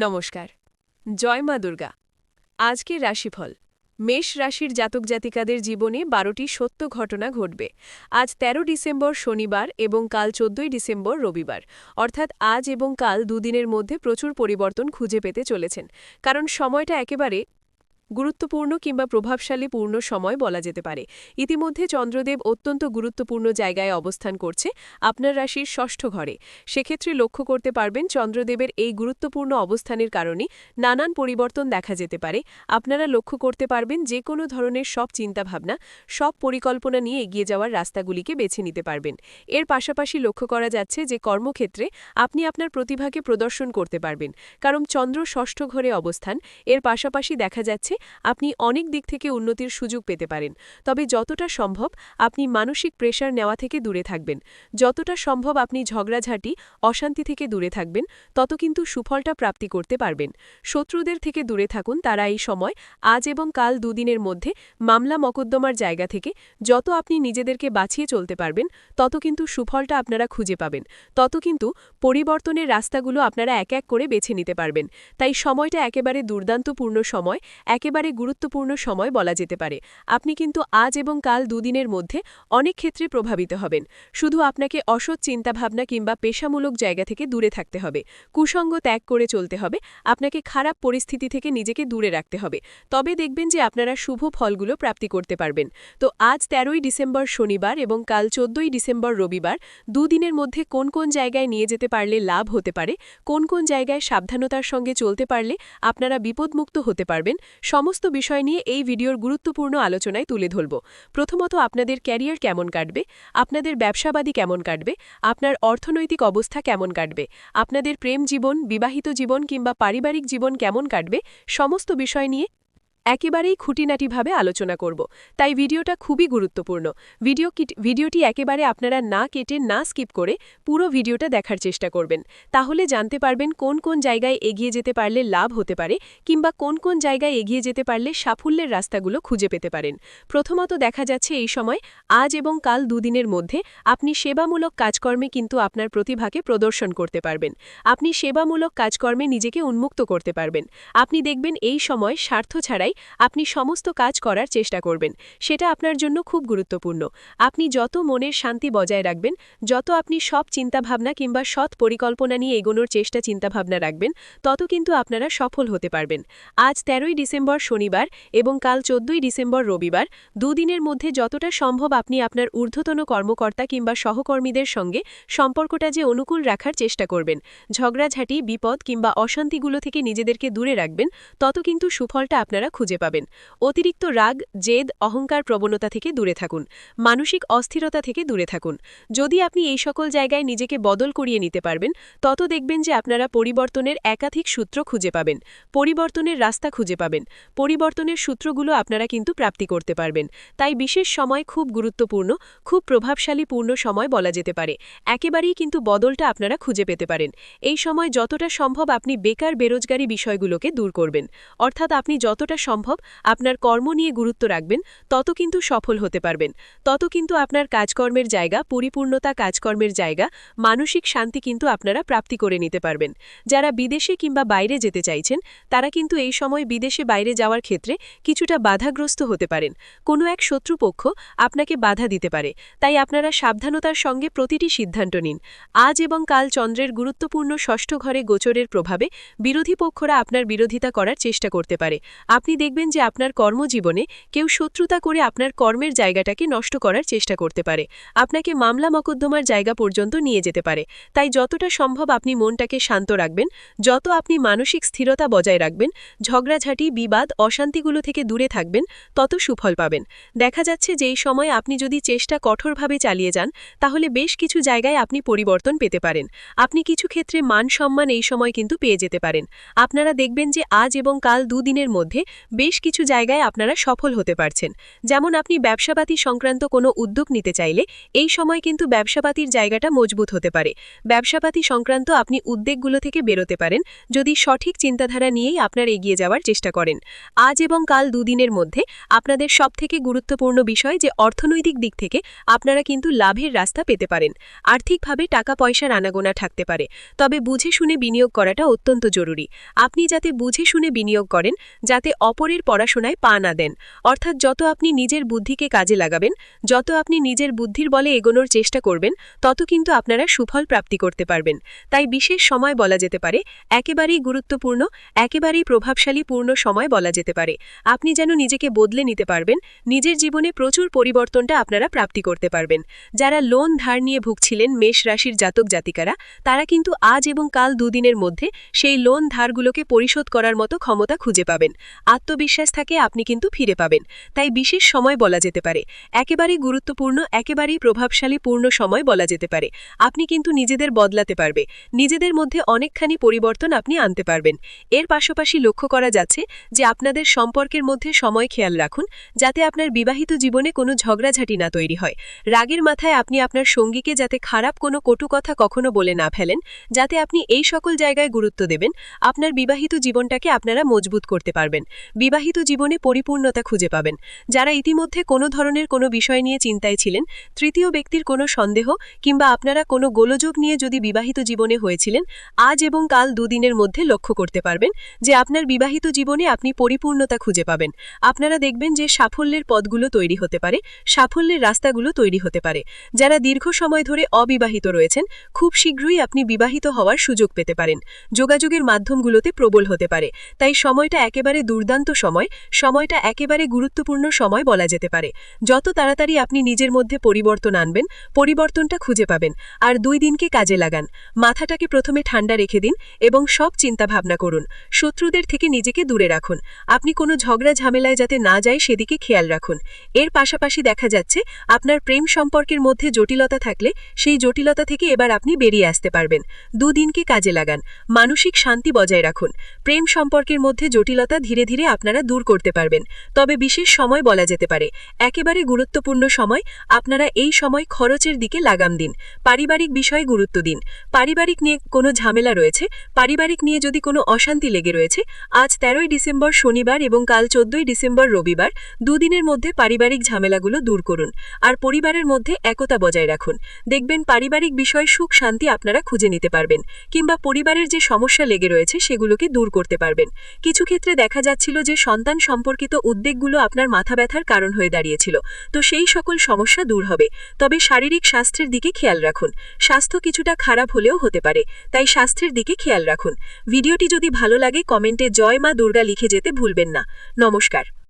নমস্কার। জয় মা দুর্গা। আজকের রাশিফল। মেষ রাশির জাতক জাতিকাদের জীবনে বারোটি সত্য ঘটনা ঘটবে। আজ ১৩ ডিসেম্বর শনিবার এবং কাল চোদ্দই ডিসেম্বর রবিবার। অর্থাৎ আজ এবং কাল দুদিনের মধ্যে প্রচুর পরিবর্তন খুঁজে পেতে চলেছেন। কারণ সময়টা একেবারে গুরুত্বপূর্ণ কিংবা প্রভাবশালী পূর্ণ সময় বলা যেতে পারে। ইতিমধ্যে চন্দ্রদেব অত্যন্ত গুরুত্বপূর্ণ জায়গায় অবস্থান করছে আপনার রাশির ষষ্ঠ ঘরে। সেক্ষেত্রে লক্ষ্য করতে পারবেন চন্দ্রদেবের এই গুরুত্বপূর্ণ অবস্থানের কারণে নানান পরিবর্তন দেখা যেতে পারে। আপনারা লক্ষ্য করতে পারবেন যে কোনো ধরনের সব চিন্তাভাবনা, সব পরিকল্পনা নিয়ে এগিয়ে যাওয়ার রাস্তাগুলিকে বেছে নিতে পারবেন। এর পাশাপাশি লক্ষ্য করা যাচ্ছে যে কর্মক্ষেত্রে আপনি আপনার প্রতিভাকে প্রদর্শন করতে পারবেন। কারণ চন্দ্র ষষ্ঠ ঘরে অবস্থান। এর পাশাপাশি দেখা যাচ্ছে আপনি অনেক দিক থেকে উন্নতির সুযোগ পেতে পারেন। তবে যতটা সম্ভব আপনি মানসিক প্রেশার নেওয়া থেকে দূরে থাকবেন। যতটা সম্ভব আপনি ঝগড়াঝাঁটি, অশান্তি থেকে দূরে থাকবেন, তত কিন্তু সুফলটা প্রাপ্তি করতে পারবেন। শত্রুদের থেকে দূরে থাকুন, তারা এই সময়, আজ এবং কাল দুদিনের মধ্যে মামলা মকদ্দমার জায়গা থেকে যত আপনি নিজেদেরকে বাঁচিয়ে চলতে পারবেন, তত কিন্তু সুফলটা আপনারা খুঁজে পাবেন। তত কিন্তু পরিবর্তনের রাস্তাগুলো আপনারা এক এক করে বেছে নিতে পারবেন। তাই সময়টা একেবারে দুর্দান্তপূর্ণ সময় একেবারে গুরুত্বপূর্ণ সময় বলা যেতে পারে। আপনি কিন্তু আজ এবং কাল দুদিনের মধ্যে অনেক ক্ষেত্রে প্রভাবিত হবেন। শুধু আপনাকে অসৎ চিন্তাভাবনা কিংবা পেশামূলক জায়গা থেকে দূরে থাকতে হবে। কুসঙ্গ ত্যাগ করে চলতে হবে। আপনাকে খারাপ পরিস্থিতি থেকে নিজেকে দূরে রাখতে হবে। তবে দেখবেন যে আপনারা শুভ ফলগুলো প্রাপ্তি করতে পারবেন। তো আজ তেরোই ডিসেম্বর শনিবার এবং কাল চোদ্দই ডিসেম্বর রবিবার দুদিনের মধ্যে কোন কোন জায়গায় নিয়ে যেতে পারলে লাভ হতে পারে, কোন কোন জায়গায় সাবধানতার সঙ্গে চলতে পারলে আপনারা বিপদমুক্ত হতে পারবেন সমস্ত বিষয় নিয়ে এই ভিডিওর গুরুত্বপূর্ণ আলোচনায় তুলে ধরব। প্রথমত, আপনাদের ক্যারিয়ার কেমন কাটবে? আপনাদের ব্যবসাবাদী কেমন কাটবে? আপনার অর্থনৈতিক অবস্থা কেমন কাটবে? আপনাদের প্রেম জীবন, বিবাহিত জীবন কিংবা পারিবারিক জীবন কেমন কাটবে? সমস্ত বিষয় নিয়ে একেবারেই খুঁটিনাটিভাবে আলোচনা করব। তাই ভিডিওটা খুবই গুরুত্বপূর্ণ। ভিডিও ভিডিওটি একেবারে আপনারা না কেটে না স্কিপ করে পুরো ভিডিওটা দেখার চেষ্টা করবেন। তাহলে জানতে পারবেন কোন কোন জায়গায় এগিয়ে যেতে পারলে লাভ হতে পারে কিংবা কোন কোন জায়গায় এগিয়ে যেতে পারলে সাফল্যের রাস্তাগুলো খুঁজে পেতে পারেন। প্রথমত দেখা যাচ্ছে এই সময়, আজ এবং কাল দুদিনের মধ্যে আপনি সেবামূলক কাজকর্মে কিন্তু আপনার প্রতিভাকে প্রদর্শন করতে পারবেন। আপনি সেবামূলক কাজকর্মে নিজেকে উন্মুক্ত করতে পারবেন। আপনি দেখবেন এই সময় স্বার্থ ছাড়াই আপনি সমস্ত কাজ করার চেষ্টা করবেন। সেটা আপনার জন্য খুব গুরুত্বপূর্ণ। আপনি যত মনের শান্তি বজায় রাখবেন, যত আপনি সব চিন্তাভাবনা কিংবা সৎ পরিকল্পনা নিয়ে এগোনোর চেষ্টা চিন্তাভাবনা রাখবেন, তত কিন্তু আপনারা সফল হতে পারবেন। আজ তেরোই ডিসেম্বর শনিবার এবং কাল চোদ্দই ডিসেম্বর রবিবার, দুদিনের মধ্যে যতটা সম্ভব আপনি আপনার ঊর্ধ্বতন কর্মকর্তা কিংবা সহকর্মীদের সঙ্গে সম্পর্কটা যে অনুকূল রাখার চেষ্টা করবেন, ঝগড়াঝাঁটি, বিপদ কিংবা অশান্তিগুলো থেকে নিজেদেরকে দূরে রাখবেন, তত কিন্তু সুফলটা আপনারা খুঁজে পাবেন। অতিরিক্ত রাগ, জেদ, অহংকার প্রবণতা থেকে দূরে থাকুন। মানসিক অস্থিরতা থেকে দূরে থাকুন। যদি আপনি এই সকল জায়গায় নিজেকে বদল করিয়ে নিতে পারবেন, তত দেখবেন যে আপনারা পরিবর্তনের একাধিক সূত্র খুঁজে পাবেন। পরিবর্তনের রাস্তা খুঁজে পাবেন। পরিবর্তনের সূত্রগুলো আপনারা কিন্তু প্রাপ্তি করতে পারবেন। তাই বিশেষ সময় খুব গুরুত্বপূর্ণ, খুব প্রভাবশালী পূর্ণ সময় বলা যেতে পারে। একেবারেই কিন্তু বদলটা আপনারা খুঁজে পেতে পারেন। এই সময় যতটা সম্ভব আপনি বেকার বেরোজগারি বিষয়গুলোকে দূর করবেন। অর্থাৎ আপনি যতটা সম্ভব আপনার কর্ম নিয়ে গুরুত্ব রাখবেন, তত কিন্তু সফল হতে পারবেন। তত কিন্তু আপনার কাজকর্মের জায়গা, পরিপূর্ণতা কাজকর্মের জায়গা, মানসিক শান্তি কিন্তু আপনারা প্রাপ্তি করে নিতে পারবেন। যারা বিদেশে কিংবা বাইরে যেতে চাইছেন, তারা কিন্তু এই সময় বিদেশে বাইরে যাওয়ার ক্ষেত্রে কিছুটা বাধাগ্রস্ত হতে পারেন। কোনো এক শত্রুপক্ষ আপনাকে বাধা দিতে পারে, তাই আপনারা সাবধানতার সঙ্গে প্রতিটি সিদ্ধান্ত নিন। আজ এবং কাল চন্দ্রের গুরুত্বপূর্ণ ষষ্ঠ ঘরে গোচরের প্রভাবে বিরোধী পক্ষরা আপনার বিরোধিতা করার চেষ্টা করতে পারে। আপনি দেখবেন যে আপনার কর্মজীবনে কেউ শত্রুতা করে আপনার কর্মের জায়গাটাকে নষ্ট করার চেষ্টা করতে পারে। আপনাকে মামলা মকদ্দমার জায়গা পর্যন্ত নিয়ে যেতে পারে। তাই যতটা সম্ভব আপনি মনটাকে শান্ত রাখবেন, যত আপনি মানসিক স্থিরতা বজায় রাখবেন, ঝগড়াঝাঁটি, বিবাদ, অশান্তিগুলো থেকে দূরে থাকবেন, তত সুফল পাবেন। দেখা যাচ্ছে যে এই সময় আপনি যদি চেষ্টা কঠোরভাবে চালিয়ে যান, তাহলে বেশ কিছু জায়গায় আপনি পরিবর্তন পেতে পারেন। আপনি কিছু ক্ষেত্রে মান সম্মান এই সময় কিন্তু পেয়ে যেতে পারেন। আপনারা দেখবেন যে আজ এবং কাল দুদিনের মধ্যে বেশ কিছু জায়গায় আপনারা সফল হতে পারছেন। যেমন আপনি ব্যবসাপাতি সংক্রান্ত কোনো উদ্যোগ নিতে চাইলে এই সময় কিন্তু ব্যবসাপাতির জায়গাটা মজবুত হতে পারে। ব্যবসাপাতি সংক্রান্ত আপনি উদ্যোগগুলো থেকে বেরোতে পারেন যদি সঠিক চিন্তাধারা নিয়েই আপনার এগিয়ে যাওয়ার চেষ্টা করেন। আজ এবং কাল দুদিনের মধ্যে আপনাদের সবথেকে গুরুত্বপূর্ণ বিষয় যে অর্থনৈতিক দিক থেকে আপনারা কিন্তু লাভের রাস্তা পেতে পারেন। আর্থিকভাবে টাকা পয়সার আনাগোনা থাকতে পারে। তবে বুঝে শুনে বিনিয়োগ করাটা অত্যন্ত জরুরি। আপনি যাতে বুঝে শুনে বিনিয়োগ করেন, যাতে অপরের পড়াশোনায় পা না দেন। অর্থাৎ যত আপনি নিজের বুদ্ধিকে কাজে লাগাবেন, যত আপনি নিজের বুদ্ধির বলে এগোনোর চেষ্টা করবেন, তত কিন্তু আপনারা সুফল প্রাপ্তি করতে পারবেন। তাই বিশেষ সময় বলা যেতে পারে, একেবারেই গুরুত্বপূর্ণ, একেবারেই প্রভাবশালী পূর্ণ সময় বলা যেতে পারে। আপনি যেন নিজেকে বদলে নিতে পারবেন, নিজের জীবনে প্রচুর পরিবর্তনটা আপনারা প্রাপ্তি করতে পারবেন। যারা লোন ধার নিয়ে ভুগছিলেন মেষ রাশির জাতক জাতিকারা, তারা কিন্তু আজ এবং কাল দুদিনের মধ্যে সেই লোন ধারগুলোকে পরিশোধ করার মতো ক্ষমতা খুঁজে পাবেন। আত্মবিশ্বাস থাকে, আপনি কিন্তু ফিরে পাবেন। তাই বিশেষ সময় বলা যেতে পারে। একেবারেই গুরুত্বপূর্ণ, একেবারেই প্রভাবশালী, পূর্ণ সময় বলা যেতে পারে। আপনি কিন্তু নিজেদের বদলাতে পারবে। নিজেদের মধ্যে অনেকখানি পরিবর্তন আপনি আনতে পারবেন। এর পাশাপাশি লক্ষ্য করা যাচ্ছে যে, আপনাদের সম্পর্কের মধ্যে সময় খেয়াল রাখুন, যাতে আপনার বিবাহিত জীবনে কোনো ঝগড়াঝাটি না তৈরি হয়। রাগের মাথায় আপনি আপনার সঙ্গীকে যাতে খারাপ কোনো কটু কথা কখনো বলে না ফেলেন, যাতে আপনি এই সকল জায়গায় গুরুত্ব দেবেন, আপনার বিবাহিত জীবনটাকে আপনারা মজবুত করতে পারবেন। বিবাহিত জীবনে পরিপূর্ণতা খুঁজে পাবেন। যারা ইতিমধ্যে কোনো ধরনের কোনো বিষয় নিয়ে চিন্তায় ছিলেন, তৃতীয় ব্যক্তির কোনো সন্দেহ কিংবা আপনারা কোনো গোলযোগ নিয়ে যদি বিবাহিত জীবনে হয়েছিলেন, আজ এবং কাল দুদিনের মধ্যে লক্ষ্য করতে পারবেন যে আপনার বিবাহিত জীবনে আপনি পরিপূর্ণতা খুঁজে পাবেন। আপনারা দেখবেন যে সাফল্যের পদগুলো তৈরি হতে পারে, সাফল্যের রাস্তাগুলো তৈরি হতে পারে। যারা দীর্ঘ সময় ধরে অবিবাহিত রয়েছেন, খুব শীঘ্রই আপনি বিবাহিত হওয়ার সুযোগ পেতে পারেন। যোগাযোগের মাধ্যমগুলোতে প্রবল হতে পারে। তাই সময়টা একেবারে দুর্দান্ত সময়, সময়টা একেবারে গুরুত্বপূর্ণ সময় বলা যেতে পারে। যত তাড়াতাড়ি আপনি নিজের মধ্যে পরিবর্তন আনবেন, পরিবর্তনটা খুঁজে পাবেন আর দুই দিনকে কাজে লাগান। মাথাটাকে প্রথমে ঠান্ডা রেখে দিন এবং সব চিন্তা ভাবনা করুন। শত্রুদের থেকে নিজেকে দূরে রাখুন। আপনি কোনো ঝগড়া ঝামেলায় যাতে না যায় সেদিকে খেয়াল রাখুন। এর পাশাপাশি দেখা যাচ্ছে, আপনার প্রেম সম্পর্কের মধ্যে জটিলতা থাকলে সেই জটিলতা থেকে এবার আপনি বেরিয়ে আসতে পারবেন। দুদিনকে কাজে লাগান। মানসিক শান্তি বজায় রাখুন। প্রেম সম্পর্কের মধ্যে জটিলতা ধীরে ধীরে আপনারা দূর করতে পারবেন। তবে বিশেষ সময় বলা যেতে পারে। একেবারে গুরুত্বপূর্ণ সময়, আপনারা এই সময় খরচের দিকে লাগাম দিন। পারিবারিক বিষয়ে গুরুত্ব দিন। পারিবারিক নিয়ে কোনো ঝামেলা রয়েছে। পারিবারিক নিয়ে যদি কোনো অশান্তি লেগে রয়েছে, আজ তেরোই ডিসেম্বর শনিবার এবং কাল চোদ্দই ডিসেম্বর রবিবার, দুদিনের মধ্যে পারিবারিক ঝামেলাগুলো দূর করুন। আর পরিবারের মধ্যে একতা বজায় রাখুন। দেখবেন পারিবারিক বিষয়ে সুখ শান্তি আপনারা খুঁজে নিতে পারবেন। কিংবা পরিবারের যে সমস্যা লেগে রয়েছে, সেগুলোকে দূর করতে পারবেন। কিছু ক্ষেত্রে দেখা যাচ্ছিল যে সন্তান সম্পর্কিত উদ্বেগগুলো আপনার মাথা ব্যথার কারণ হয়ে দাঁড়িয়েছিল। তো সেই সকল সমস্যা দূর হবে। তবে শারীরিক স্বাস্থ্যের দিকে খেয়াল রাখুন। স্বাস্থ্য কিছুটা খারাপ হলেও হতে পারে। তাই স্বাস্থ্যের দিকে খেয়াল রাখুন। ভিডিওটি যদি ভালো লাগে, কমেন্টে জয় মা দুর্গা লিখে যেতে ভুলবেন না। নমস্কার।